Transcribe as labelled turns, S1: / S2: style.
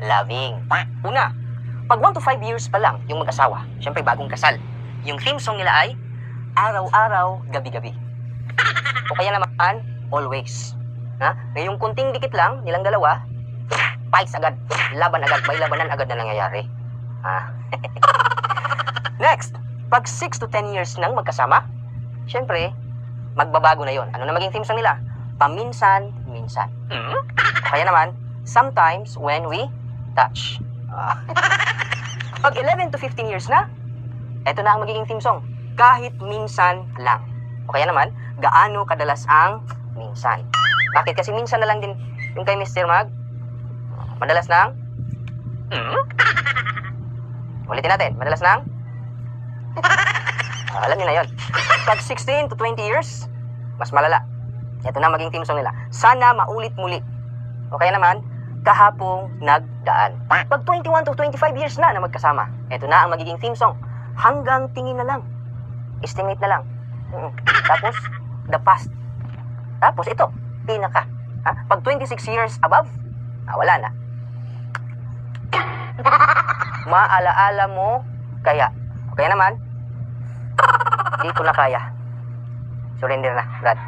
S1: Loving. Una, pag 1 to 5 years pa lang yung mag-asawa, syempre bagong kasal, yung theme song nila ay araw-araw, gabi-gabi. O kaya naman, always. Ha? Ngayong kunting dikit lang, nilang dalawa, fights agad, laban agad, may labanan agad na nangyayari. Ah. Next, pag 6 to 10 years nang magkasama, syempre, magbabago na yon. Ano na maging theme song nila? Paminsan-minsan. O kaya naman, sometimes when we touch. Ah. pag 11 to 15 years na, eto na ang magiging theme song. Kahit minsan lang. O kaya naman, gaano kadalas ang minsan. Bakit? Kasi minsan na lang din yung kay Mr. Mag. Madalas nang... Ulitin natin. Madalas nang... Ah, alam niyo na yon. Pag 16 to 20 years, mas malala. Ito na maging team song nila. Sana maulit muli. O kaya naman, kahapong nagdaan. Pag 21 to 25 years na na magkasama, ito na ang magiging theme song. Hanggang tingin na lang. Estimate na lang. Tapos, the past. Tapos ito, pinaka. Ha? Pag 26 years above, ah, wala na. Maalaala mo kaya. O kaya naman, di ko na kaya. Surrender na, Brad.